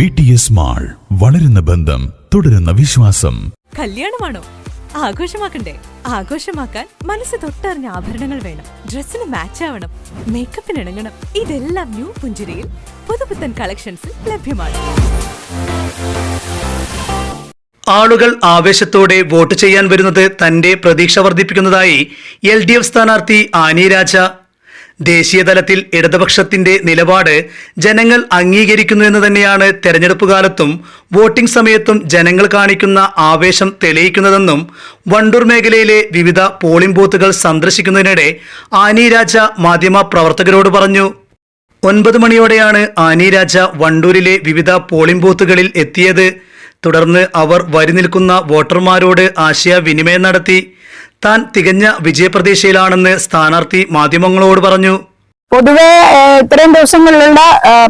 V T S mall വളരുന്ന ബന്ധം തുടരുന്ന വിശ്വാസം. കല്യാണമാണോ? ആഘോഷമാക്കണ്ടേ? ആഘോഷമാക്കാൻ മനസ്സ് തൊട്ടറിഞ്ഞ ആഭരണങ്ങൾ വേണം. ഡ്രസ്സിന് മാച്ച് ആവണം. മേക്കപ്പിന് ഇണങ്ങണം. ഇതെല്ലാം ന്യൂ പുഞ്ചിരിയിൽ പുതുപുത്തൻ കളക്ഷൻസിൽ ലഭ്യമാണ്. ആളുകൾ ആവേശത്തോടെ വോട്ട് ചെയ്യാൻ വരുന്നത് തന്റെ പ്രതീക്ഷ വർദ്ധിപ്പിക്കുന്നതായി എൽ ഡി എഫ് സ്ഥാനാർത്ഥി ആനി രാജ ദേശീയ തലത്തിൽ ഇടതുപക്ഷത്തിന്റെ നിലപാട് ജനങ്ങൾ അംഗീകരിക്കുന്നു എന്ന് തന്നെയാണ് തെരഞ്ഞെടുപ്പ് കാലത്തും വോട്ടിംഗ് സമയത്തും ജനങ്ങൾ കാണിക്കുന്ന ആവേശം തെളിയിക്കുന്നതെന്നും വണ്ടൂർ മേഖലയിലെ വിവിധ പോളിംഗ് ബൂത്തുകൾ സന്ദർശിക്കുന്നതിനിടെ ആനി രാജ മാധ്യമ പ്രവർത്തകരോട് പറഞ്ഞു ഒൻപത് മണിയോടെയാണ് ആനി രാജ വണ്ടൂരിലെ വിവിധ പോളിംഗ് ബൂത്തുകളിൽ എത്തിയത്. തുടർന്ന് അവർ വരി നിൽക്കുന്ന വോട്ടർമാരോട് ആശയവിനിമയം നടത്തി. താൻ തികഞ്ഞ വിജയപ്രതീക്ഷയിലാണെന്ന് സ്ഥാനാർത്ഥി മാധ്യമങ്ങളോട് പറഞ്ഞു. പൊതുവെ ഇത്രയും ദിവസങ്ങളിലുള്ള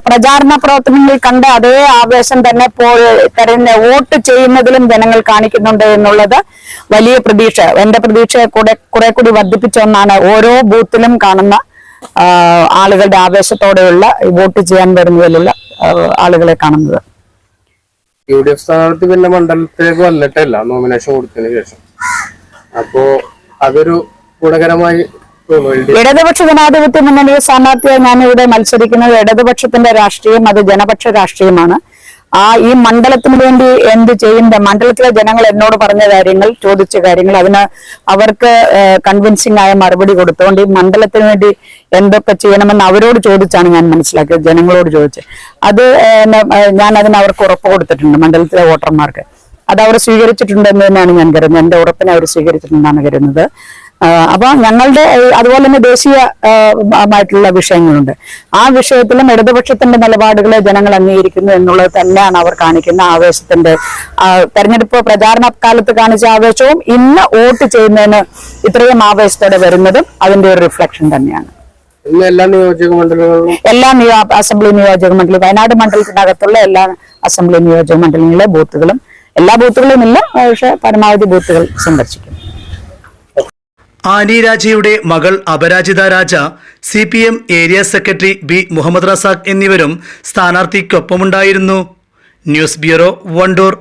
പ്രചാരണ പ്രവർത്തനങ്ങൾ കണ്ട അതേ ആവേശം തന്നെ ഇപ്പോൾ തെരഞ്ഞ വോട്ട് ചെയ്യുന്നതിലും ജനങ്ങൾ കാണിക്കുന്നുണ്ട് എന്നുള്ളത് വലിയ പ്രതീക്ഷ. എന്റെ പ്രതീക്ഷ കൂടെ കുറെ കൂടി വർദ്ധിപ്പിച്ച ഒന്നാണ് ഓരോ ബൂത്തിലും കാണുന്ന ആളുകളുടെ ആവേശത്തോടെയുള്ള വോട്ട് ചെയ്യാൻ വരുന്നതിലുള്ള ആളുകളെ കാണുന്നത്. യു ഡി എഫ് സ്ഥാനാർത്ഥി പിന്നെ മണ്ഡലത്തിലേക്ക് വന്നിട്ടില്ല നോമിനേഷൻ കൊടുത്തതിന് ശേഷം. അപ്പോ അതൊരു ഗുണകരമായി ഇടതുപക്ഷ ജനാധിപത്യ മുന്നണി സ്ഥാനാർത്ഥിയായി ഞാൻ ഇവിടെ മത്സരിക്കുന്നത് ഇടതുപക്ഷത്തിന്റെ രാഷ്ട്രീയം അത് ജനപക്ഷ രാഷ്ട്രീയമാണ്. ആ ഈ മണ്ഡലത്തിന് വേണ്ടി എന്ത് ചെയ്യുന്ന മണ്ഡലത്തിലെ ജനങ്ങൾ എന്നോട് പറഞ്ഞ കാര്യങ്ങൾ ചോദിച്ച കാര്യങ്ങൾ അതിന് അവർക്ക് കൺവിൻസിംഗ് ആയ മറുപടി കൊടുത്തുകൊണ്ട് ഈ മണ്ഡലത്തിന് വേണ്ടി എന്തൊക്കെ ചെയ്യണമെന്ന് അവരോട് ചോദിച്ചാണ് ഞാൻ മനസ്സിലാക്കിയത് ജനങ്ങളോട് ചോദിച്ചത്. അത് ഞാൻ അതിന് അവർക്ക് ഉറപ്പ് കൊടുത്തിട്ടുണ്ട് മണ്ഡലത്തിലെ വോട്ടർമാർക്ക്. അത് അവർ സ്വീകരിച്ചിട്ടുണ്ടെന്ന് തന്നെയാണ് ഞാൻ കരുതുന്നത്. എന്റെ ഉറപ്പിനെ അവർ സ്വീകരിച്ചിട്ടുണ്ടെന്നാണ് കരുതുന്നത്. അപ്പോൾ അപ്പൊ ഞങ്ങളുടെ അതുപോലെ തന്നെ ദേശീയ ആയിട്ടുള്ള വിഷയങ്ങളുണ്ട്. ആ വിഷയത്തിലും ഇടതുപക്ഷത്തിന്റെ നിലപാടുകളെ ജനങ്ങൾ അംഗീകരിക്കുന്നു എന്നുള്ളത് തന്നെയാണ് അവർ കാണിക്കുന്ന ആവേശത്തിന്റെ തെരഞ്ഞെടുപ്പ് പ്രചാരണ കാലത്ത് കാണിച്ച ആവേശവും ഇന്ന് വോട്ട് ചെയ്യുന്നതിന് ഇത്രയും ആവേശത്തോടെ വരുന്നതും അതിന്റെ ഒരു റിഫ്ലക്ഷൻ തന്നെയാണ്. എല്ലാ നിയോജക മണ്ഡലങ്ങളിലും? എല്ലാ നിയോ അസംബ്ലി നിയോജക മണ്ഡലം വയനാട് മണ്ഡലത്തിനകത്തുള്ള എല്ലാ അസംബ്ലി നിയോജക മണ്ഡലങ്ങളിലെ ബൂത്തുകളും എല്ലാ ബൂത്തുകളും ഇല്ല പക്ഷെ പരമാവധി ബൂത്തുകൾ സന്ദർശിക്കും. ആനി രാജയുടെ മകൾ Aparajitha Raja C P M area secretary B Muhammad Razak എന്നിവരും സ്ഥാനാർത്ഥിക്കൊപ്പമുണ്ടായിരുന്നു. News bureau Wandoor.